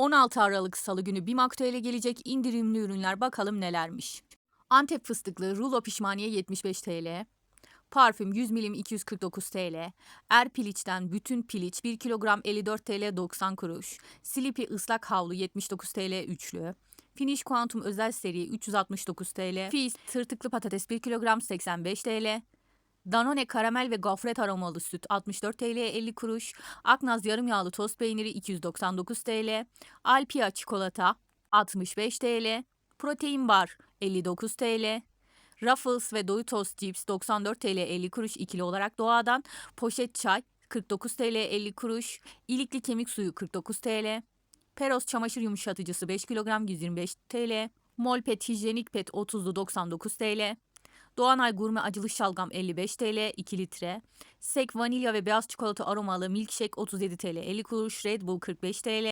16 Aralık Salı günü BİM Aktüel'e gelecek indirimli ürünler bakalım nelermiş. Antep fıstıklı rulo pişmaniye 75 TL. Parfüm 100 milim 249 TL. Er piliçten bütün piliç 1 kilogram 54 TL 90 kuruş. Slippy ıslak havlu 79 TL üçlü. Finish Quantum özel seri 369 TL. Fizz tırtıklı patates 1 kilogram 85 TL. Danone karamel ve gofret aromalı süt 64 TL 50 kuruş. Aknaz yarım yağlı tost peyniri 299 TL. Alpia çikolata 65 TL. Protein bar 59 TL. Ruffles ve Doritos Chips 94 TL 50 kuruş ikili olarak doğadan. Poşet çay 49 TL 50 kuruş. İlikli kemik suyu 49 TL. Peros çamaşır yumuşatıcısı 5 kilogram 125 TL. Molpet hijyenik pet 30'lu 99 TL. Doğanay gurme acılı şalgam 55 TL 2 litre. Sek vanilya ve beyaz çikolata aromalı milkshake 37 TL 50 kuruş. Red Bull 45 TL.